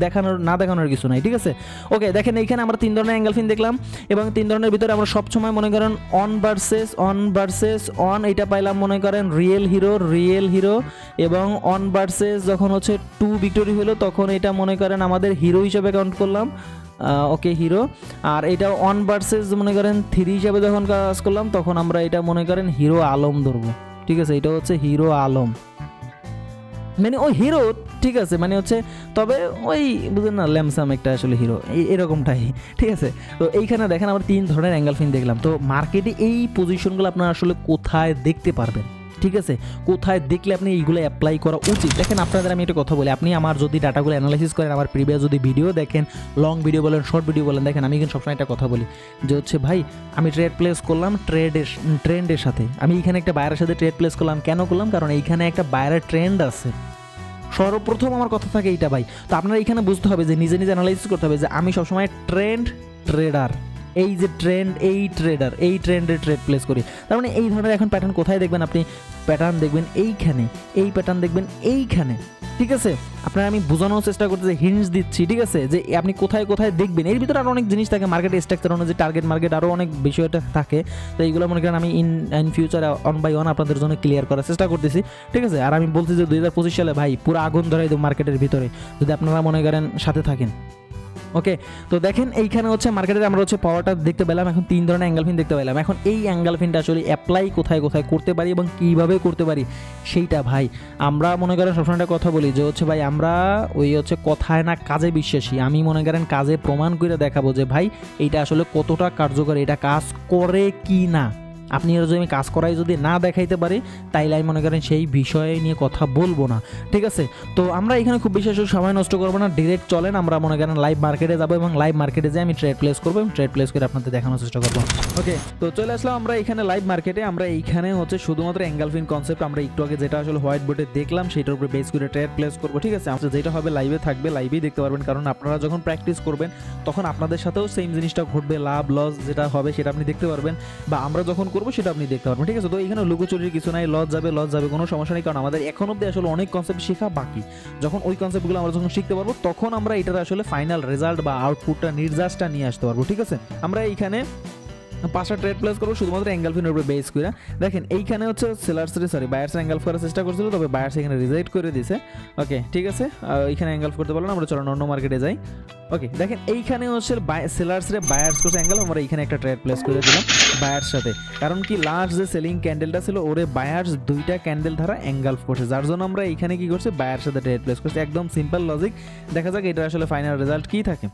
[SPEAKER 1] দেখানোর, না দেখানোর কিছু নাই, ঠিক আছে? ওকে দেখেন এইখানে আমরা তিন ধরনের অ্যাঙ্গেল ফিন দেখলাম। এবং তিন ধরনের ভিতরে আমরা সবসময় মনে করেন one versus one versus one এটা পাইলাম মনে করেন রিয়েল হিরো রিয়েল হিরো এবং অন ভার্সেস যখন হচ্ছে টু ভিক্টোরি হলো, তখন এটা মনে করেন আমাদের হিরো হিসেবে কাউন্ট করলাম। ওকে হিরো আর এটা অন ভার্সেস মনে করেন থ্রি হিসাবে যখন কাজ করলাম, তখন আমরা এটা মনে করেন হিরো আলম ধরবো। ঠিক আছে, এটা হচ্ছে হিরো আলম। মানে ওই হিরো ঠিক আছে মানে হচ্ছে, তবে ওই বুঝলেন না ল্যামসাম একটা আসলে হিরো এরকমটাই, ঠিক আছে? তো এইখানে দেখেন আমরা তিন ধরনের অ্যাঙ্গেল ফিন দেখলাম, তো মার্কেটে এই পজিশনগুলো আপনারা আসলে কোথায় দেখতে পারবেন? ঠিক আছে? কোথায় দেখলে আপনি এইগুলো অ্যাপ্লাই করা উচিত? দেখেন, আপনাদের আমি একটা কথা বলি। আপনি আমার যদি ডাটাগুলো অ্যানালাইসিস করেন, আমার প্রিভিয়াস যদি ভিডিও দেখেন লং ভিডিও বলেন শর্ট ভিডিও বলেন, দেখেন, আমি কিন্তু সবসময় একটা কথা বলি। যে হচ্ছে, ভাই, আমি ট্রেড প্লেস করলাম ট্রেডের ট্রেন্ডের সাথে। আমি এখানে একটা বাইরের সাথে ট্রেড প্লেস করলাম। কেন করলাম? কারণ এইখানে একটা বাইরের ট্রেন্ড আছে। সর্বপ্রথম আমার কথা থাকে এইটা, ভাই। তো আপনারা এখানে বুঝতে হবে যে, নিজে নিজে অ্যানালাইসিস করতে হবে যে, আমি সবসময় ট্রেন্ড ট্রেডার এই যে ট্রেন্ড এই ট্রেডার এই ট্রেন্ডে ট্রেড প্লেস করি। তার মানে এই ধরনের এখন প্যাটার্ন কোথায় দেখবেন আপনি? প্যাটার্ন দেখবেন এইখানে, এই প্যাটার্ন দেখবেন এইখানে, ঠিক আছে? আপনার আমি বোঝানোর চেষ্টা করতেছি হিন্টস দিচ্ছি, ঠিক আছে? যে আপনি কোথায় কোথায় দেখবেন, এর ভিতরে আরও অনেক জিনিস থাকে মার্কেট স্ট্রাকচার অনুযায়ী টার্গেট মার্কেট আরও অনেক বিষয়টা থাকে। তো এইগুলো মনে করেন আমি in in future one by one আপনাদের জন্য ক্লিয়ার করার চেষ্টা করতেছি, ঠিক আছে? আর আমি বলছি যে দুই হাজার পঁচিশ সালে ভাই, পুরো আগুন ধরাই দেবো মার্কেটের ভিতরে, যদি আপনারা মনে করেন সাথে থাকেন। ওকে তো দেখেন এইখানে হচ্ছে মার্কেটে আমরা হচ্ছে পাওয়ারটা দেখতে পেলাম, এখন তিন ধরনের অ্যাঙ্গেল ফিন দেখতে পেলাম। এখন এই অ্যাঙ্গেল ফিনটা আসলে অ্যাপ্লাই কোথায় কোথায় করতে পারি এবং কীভাবে করতে পারি, সেইটা ভাই, আমরা মনে করেন সবসময় একটা কথা বলি যে হচ্ছে ভাই, আমরা ওই হচ্ছে কথায় না কাজে বিশ্বাসী। আমি মনে করেন কাজে প্রমাণ করে দেখাবো যে ভাই, এইটা আসলে কতটা কার্যকর, এটা কাজ করে কি না আপনি এর আমি কাজ করাই যদি না দেখাইতে পারি, তাইলে আমি মনে করেন সেই বিষয়ে নিয়ে কথা বলব না। ঠিক আছে? তো আমরা এখানে খুব বিশেষ সময় নষ্ট করব না ডিরেক্ট চলেন, আমরা মনে করেন লাইভ মার্কেটে যাব এবং লাইভ মার্কেটে যেয়ে আমি ট্রেড প্লেস করব এবং ট্রেড প্লেস করে আপনাদের দেখানোর চেষ্টা করব। ওকে তো চলে আসলাম আমরা এখানে লাইভ মার্কেটে আমরা এইখানে হচ্ছে শুধুমাত্র অ্যাঙ্গেলফিন কনসেপ্ট আমরা একটু আগে যেটা আসলে হোয়াইট বোর্ডে দেখলাম, সেটার উপরে বেস করে ট্রেড প্লেস করব, ঠিক আছে? আমরা যেটা হবে লাইভে থাকবে লাইভেই দেখতে পারবেন, কারণ আপনারা যখন প্র্যাকটিস করবেন, তখন আপনাদের সাথেও সেম জিনিসটা ঘটবে, লাভ লস যেটা হবে সেটা আপনি দেখতে পারবেন। বা আমরা যখন করব সেটা আপনি দেখতে পারবেন, ঠিক আছে? তো এখানে লুকোচুরির কিছু নাই, লজ যাবে লজ যাবে, কোনো সমস্যা নেই, কারণ আমাদের এখন অব্দি আসলে অনেক কনসেপ্ট শেখা বাকি। যখন ওই কনসেপ্টগুলো আমরা যখন শিখতে পারব, তখন আমরা এটার আসলে ফাইনাল রেজাল্ট বা আউটপুটটা নির্যাসটা নিয়ে আসতে পারব, ঠিক আছে? আমরা এইখানে পাঁচটা ট্রেড প্লেস করব শুধুমাত্র অ্যাঙ্গেল ফিনের উপরে বেস করে দেখেন এইখানে হচ্ছে সেলার্স সরি বায়ার্স অ্যাঙ্গেল করার চেষ্টা করছিল তবে বায়ার্স এখানে রিজেক্ট করে দিছে। ওকে ঠিক আছে? আহ, এইখানে অ্যাঙ্গেল করতে পারলাম আমরা চলো অন্য মার্কেটে যাই। ওকে দেখেন এইখানে হচ্ছে সেলার্স রে বায়ার্স করছে অ্যাঙ্গেল আমরা এইখানে একটা ট্রেড প্লেস করে দিলাম বায়ার্স সাথে। কারণ কি লাস্ট যে সেলিং ক্যান্ডেলটা ছিল ওরে বায়ার্স দুইটা ক্যান্ডেল ধারা অ্যাঙ্গেল করছে। যার জন্য আমরা এইখানে কি করছি বায়ার সাথে ট্রেড প্লেস করছি। একদম সিম্পল লজিক দেখা যাক এটা আসলে ফাইনাল রেজাল্ট কি থাকে।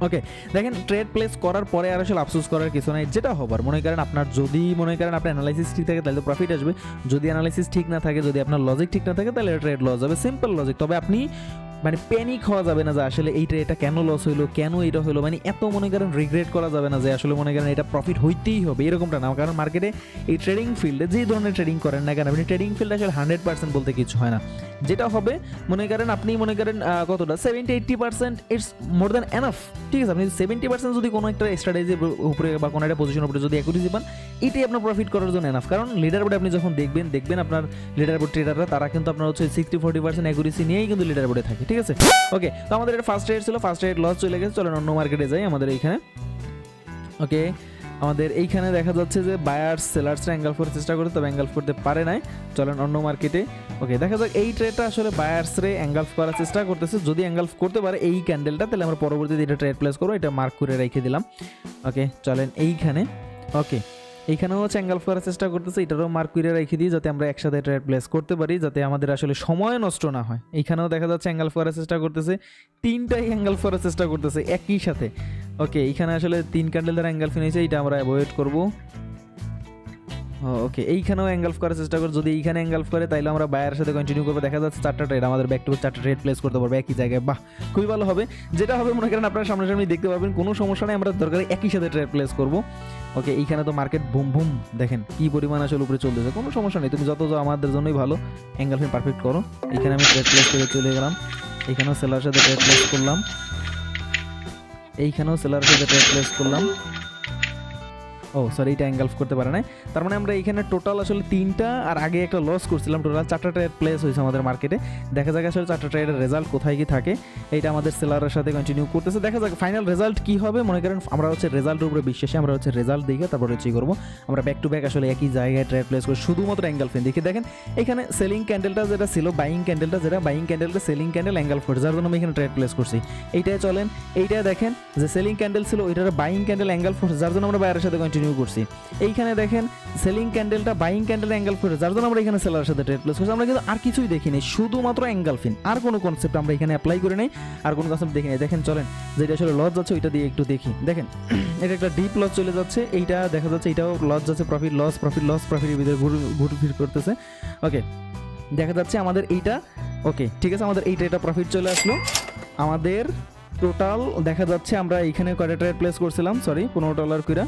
[SPEAKER 1] ওকে দেখেন ট্রেড প্লেস করার পরে আর আসলে আফসোস করার কিছু নাই। যেটা হবার, মনে করেন আপনার যদি, মনে করেন আপনার অ্যানালাইসিস ঠিক থাকে, তাহলে তো প্রফিট আসবে। যদি অ্যানালাইসিস ঠিক না থাকে, যদি আপনার লজিক ঠিক না থাকে, তাহলে ট্রেড লস হবে। সিম্পল লজিক তবে আপনি মানে প্যানিক হওয়া যাবে না যে আসলে এইটা এটা কেন লস হইল, কেন এটা হলো মানে এত মনে করেন রিগ্রেট করা যাবে না যে আসলে মনে করেন এটা প্রফিট হইতেই হবে। এরকমটা না, কারণ মার্কেটে এই ট্রেডিং ফিল্ডে যে ধরনের ট্রেডিং করেন না কেন, আপনি ট্রেডিং ফিল্ডে আসলে হান্ড্রেড পার্সেন্ট বলতে কিছু হয় না। যেটা হবে, মনে করেন আপনি মনে করেন কতটা? Seventy eighty percent it's more than enough ঠিক আছে, আপনি সেভেন্টি পার্সেন্ট যদি কোনো একটা স্ট্র্যাটেজির উপরে বা কোনো একটা পজিশনের উপরে যদি অ্যাকুরেসি পান, এটাই আপনার প্রফিট করার জন্য এনাফ কারণ লিডার বোর্ডে আপনি যখন দেখবেন দেখবেন আপনার লিডার বোর্ড ট্রেডাররা তারা কিন্তু আপনার হচ্ছে সিক্সটি ফোর্টি পার্সেন্ট অ্যাকুরেসি নিয়েই কিন্তু লিডার বোর্ডে থাকে। ঠিক আছে? ওকে তো আমাদের এটা ফার্স্ট রেড ছিল ফার্স্ট রেড লস চলে গেছে চলেন অন্য মার্কেটে যাই আমাদের এইখানে। ওকে আমাদের এইখানে দেখা যাচ্ছে যে বায়ার্স সেলার্সরা অ্যাঙ্গেল করার চেষ্টা করে, তবে অ্যাঙ্গেল করতে পারে নাই। চলেন অন্য মার্কেটে ওকে দেখা যাক এই ট্রেডটা আসলে বায়ার্সরে অ্যাঙ্গেল করার চেষ্টা করতেছে। যদি অ্যাঙ্গেল করতে পারে এই ক্যান্ডেলটা তাহলে আমরা পরবর্তীতে এটা ট্রেড প্লেস করব, এটা মার্ক করে রেখে দিলাম। ওকে চলেন এইখানে। ওকে এইখানেও চ্যাঙ্গাল করার চেষ্টা করতেছে, এটারও মার্ক করে রেখে দিই যাতে আমরা একসাথে ট্রেড প্লেস করতে পারি, যাতে আমাদের আসলে সময় নষ্ট না হয়। এইখানেও দেখা যাচ্ছে অ্যাঙ্গেল করার চেষ্টা করতেছে, তিনটাই অ্যাঙ্গেল করার চেষ্টা করতেছে একই সাথে। ওকে এখানে আসলে তিন ক্যান্ডেল দ্বারা অ্যাঙ্গেল ফিনিশে এটা আমরা অ্যাভয়েড করব। ওকে এইখানেও অ্যাঙ্গেল করার চেষ্টা করি। যদি এইখানে অ্যাঙ্গেল করে, তাইলে আমরা বায়ারের সাথে কন্টিনিউ করব। দেখা যাচ্ছে চারটা ট্রেড আমাদের ব্যাক টু চারটা ট্রেড প্লেস করতে পারব। একই জায়গায়, বাহ, খুবই ভালো হবে। যেটা হবে, মনে করেন আপনারা সামনাসামনি দেখতে পাবেন, কোনো সমস্যা নেই, আমরা দরকারে একই সাথে ট্রেড প্লেস করব। ওকে এইখানে তো মার্কেট বুম বুম দেখেন কি পরিমাণ আসলে উপরে চলতেছে। কোনো সমস্যা নেই, তুমি যত আমাদের জন্যই ভালো অ্যাঙ্গেল ফিন পারফেক্ট করো। এখানে আমি ট্রেড প্লেস করে চলে গেলাম। এখানেও সেলার সাথে ট্রেড প্লেস করলাম। এইখানেও সেলার সাথে ট্রেড প্লেস করলাম। ও সরি এটা অ্যাঙ্গেল করতে পারে না তার মানে আমরা এখানে টোটাল আসলে তিনটা আর আগে একটা লস করছিলাম। টোটাল চারটা ট্রেড প্লেস হয়েছে আমাদের মার্কেটে দেখা যাক আসলে চারটা ট্রেডের রেজাল্ট কোথায় কি থাকে। এইটা আমাদের সেলারের সাথে কন্টিনিউ করতেছে। দেখা যাক ফাইনাল রেজাল্ট কি হবে। মনে করেন আমরা হচ্ছে রেজাল্টের উপরে বিশ্বাসী, আমরা হচ্ছে রেজাল্ট দেখে তারপরে হচ্ছে করব। আমরা ব্যাক টু ব্যাক আসলে একই জায়গায় ট্রেড প্লেস করি শুধুমাত্র অ্যাঙ্গেল ফেন দেখি। দেখেন, এখানে সেলিং ক্যান্ডেলটা যেটা ছিল বাইং ক্যান্ডেলটা যেটা বাইং ক্যান্ডেলটা সেলিং ক্যান্ডেল অ্যাঙ্গেল করছে যার জন্য আমি এখানে ট্রেড প্লেস করছি। এইটাই চলেন এইটাই দেখেন যে সেলিং ক্যান্ডেল ছিল, ওইটার বাইং ক্যান্ডেল অ্যাঙ্গেল ফোর্স যার জন্য আমরা বাইরের সাথে কন্টিনিউ করছি। এইখানে দেখেন সেলিং ক্যান্ডেলটা বাইং ক্যান্ডেল অ্যাঙ্গেল ফোর্স যার জন্য আমরা এখানে সেলারের সাথে ট্রেড প্লেস করছি। আমরা কিন্তু আর কিছুই দেখিনি, শুধুমাত্র অ্যাঙ্গেল ফিন আর কোনো কনসেপ্ট আমরা এখানে অ্যাপ্লাই করে নেই, আর কোনো কনসেপ্ট দেখি নাই দেখেন, চলেন, যেটা আসলে লস যাচ্ছে, ওইটা দিয়ে একটু দেখি। দেখেন, [CLEARS THROAT] এটা একটা ডিপ লস চলে যাচ্ছে, এইটা দেখা যাচ্ছে, এটাও লস যাচ্ছে প্রফিট লস প্রফিট লস প্রফিটের ভিতরে ঘুরে ফির করতেছে। ওকে দেখা যাচ্ছে আমাদের এইটা ওকে ঠিক আছে, আমাদের এইটা এটা প্রফিট চলে আসলো। আমাদের টোটাল দেখা যাচ্ছে, আমরা এইখানে কয়টা ট্রেড প্লেস করছিলাম? সরি পনেরো ডলার কইরা।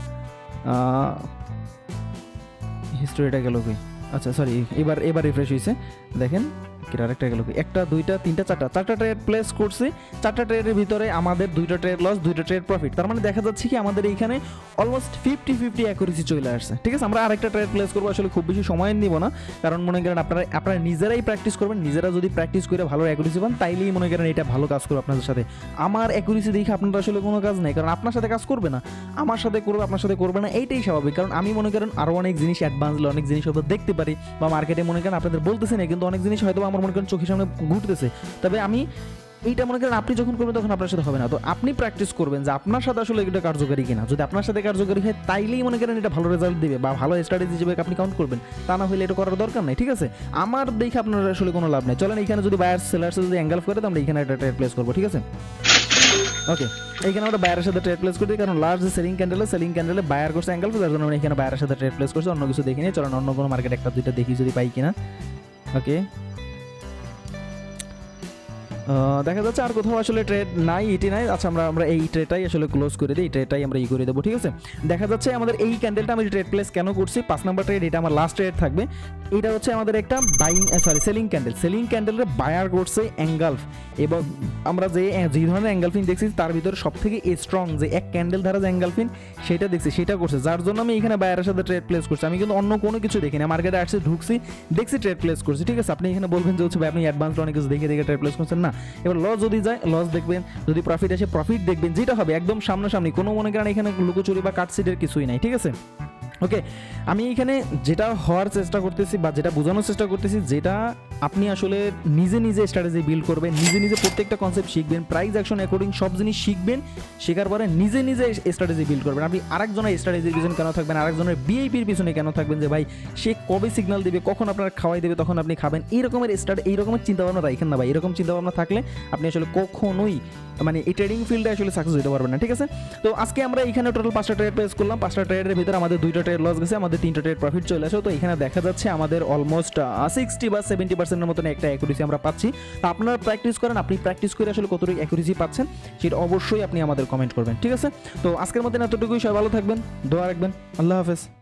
[SPEAKER 1] হিস্টোরিটা গেল কই? আচ্ছা সরি এবার এবার রিফ্রেশ হয়েছে দেখেন কিরা আরেকটা গেল? একটা, দুইটা, তিনটা, চারটা। চারটা ট্রেড প্লেস করছি। চারটা ট্রেডের ভিতরে আমাদের দুইটা ট্রেড লস দুইটা ট্রেড প্রফিট তার মানে দেখা যাচ্ছে কি আমাদের এইখানে অলমোস্ট ফিফটি ফিফটি অ্যাকুরেসি চলে আসছে। ঠিক আছে? আমরা আরেকটা ট্রেড প্লেস করব। আসলে খুব বেশি সময় নিব না। কারণ মনে করেন আপনারা আপনারা নিজেরাই প্র্যাকটিস করবেন। নিজেরা যদি প্র্যাকটিস করে ভালো অ্যাকুরেসি পান, তাইলেই মনে করেন এটা ভালো কাজ করবে আপনাদের সাথে। আমার অ্যাকুরেসি দেখে আপনার আসলে কোনো কাজ নেই। কারণ আপনার সাথে কাজ করবে না। আমার সাথে করবে, আপনার সাথে করবে না, এইটাই স্বাভাবিক। কারণ আমি মনে করেন আরও অনেক জিনিস অ্যাডভান্স অনেক জিনিস হয়তো দেখতে পারি। বা মার্কেটে মনে করেন আপনাদের বলতেছে না, কিন্তু অনেক জিনিস হয়তো আমার মনে করেন চোখের সামনে ঘুরতেছে। তবে আমি এইটা মনে করেন আপনি যখন করবেন তখন আপনার সাথে হবে না। তো আপনি প্র্যাকটিস করবেন যে আপনার সাথে আসলে এটা কার্যকরী কিনা। যদি আপনার সাথে কার্যকরী হয়, তাইলেই মনে করেন এটা ভালো রেজাল্ট দেবে বা ভালো স্ট্র্যাটেজি হিসেবে আপনি কাউন্ট করবেন। তা না হলে এটা করার দরকার নাই, ঠিক আছে? আমার দেখে আপনার আসলে কোনো লাভ নেই। চলেন এখানে যদি বায়ার সেলার্স যদি অ্যাঙ্গেল করে, তো আমরা এখানে একটা ট্রেড প্লেস করব, ঠিক আছে? ওকে এখানে আমরা বায়ারের সাথে ট্রেড প্লেস করি কারণ লার্জ সেলিং ক্যান্ডেলে সেলিং ক্যান্ডেলে বায়ার করছে অ্যাঙ্গেল যার জন্য আমরা এখানে বায়ারের সাথে ট্রেড প্লেস করছি, অন্য কিছু দেখি নিয়ে। চলেন অন্য কোনো মার্কেট একটা, দুইটা দেখি যদি পাই কিনা। ওকে দেখা যাচ্ছে আর কোথাও আসলে ট্রেড নাই এটি নাই। আচ্ছা আমরা আমরা এই ট্রেডটাই আসলে ক্লোজ করে দিই ট্রেডটাই আমরা ই করে দেবো, ঠিক আছে? দেখা যাচ্ছে আমাদের এই ক্যান্ডেলটা আমি ট্রেড প্লেস কেন করছি? পাঁচ নাম্বার ট্রেড এটা আমার লাস্ট ট্রেড থাকবে। এটা হচ্ছে আমাদের একটা buying sorry selling candle selling ক্যান্ডেলের buyer করছে অ্যাঙ্গালফ এবং আমরা যে যে ধরনের অ্যাঙ্গালফিন দেখছি, তার ভিতরে সব থেকে স্ট্রং যে এক ক্যান্ডেল ধারা যে অ্যাঙ্গালফিন সেটা দেখছি, সেটা করছে। যার জন্য আমি এখানে বায়ারের সাথে ট্রেড প্লেস করছি। আমি কিন্তু অন্য কোনো কিছু দেখি না মার্কেটে আসছে, ঢুকছি, দেখছি ট্রেড প্লেস করছি, ঠিক আছে? আপনি এখানে বলবেন যে হচ্ছে আপনি অ্যাডভান্স অনেক কিছু দেখে দেখে ট্রেড প্লেস করছেন। না এবার লস যদি যায় লস দেখবেন, যদি প্রফিট আসে প্রফিট দেখবেন, যেটা হবে, একদম সামনাসামনি, কোনো মনে করেন এখানে লুকোচুরি বা কাটসিটের কিছুই নাই, ঠিক আছে? ওকে আমি এখানে যেটা হওয়ার চেষ্টা করতেছি বা যেটা বোঝানোর চেষ্টা করতেছি, যেটা আপনি আসলে নিজে নিজে স্ট্র্যাটেজি বিল্ড করবেন, নিজে নিজে প্রত্যেকটা কনসেপ্ট শিখবেন প্রাইজ অ্যাকশন অ্যাকর্ডিং সব জিনিস শিখবেন, শেখার পরে নিজে নিজে স্ট্র্যাটেজি বিল্ড করবেন। আপনি আরেকজনের স্ট্র্যাটেজির পিছনে কেন থাকবেন, আরেকজনের বিআইপির পিছনে কেন থাকবেন যে, ভাই, সে কবে সিগনাল দেবে, কখন আপনার খাওয়াই দেবে, তখন আপনি খাবেন? এই রকমের স্টার্ট এই রকমের চিন্তাভাবনা রাখেন না ভাই। এরকম চিন্তাভাবনা থাকলে আপনি আসলে কখনোই মানে এই ট্রেডিং ফিল্ডে আসলে সাকসেস হতে পারবে না, ঠিক আছে? তো আজকে আমরা এখানে টোটাল পাঁচটা ট্রেড প্লেস করলাম। পাঁচটা ট্রেডের ভিতরে আমাদের দুইটা ট্রেড লস গেছে, আমাদের তিনটা ট্রেড প্রফিট চলে আসে। তো এখানে দেখা যাচ্ছে আমাদের অলমোস্ট সিক্সটি বা সেভেন্টি পার্সেন্টের মতন একটা অ্যাকুরেসি আমরা পাচ্ছি। তো আপনারা প্র্যাকটিস করেন, আপনি প্র্যাকটিস করে আসলে কতটুকু অ্যাকুরেসি পাচ্ছেন, সেটা অবশ্যই আপনি আমাদের কমেন্ট করবেন, ঠিক আছে? তো আজকের মধ্যে এতটুকুই, সবাই ভালো থাকবেন, দোয়া রাখবেন, আল্লাহ হাফেজ।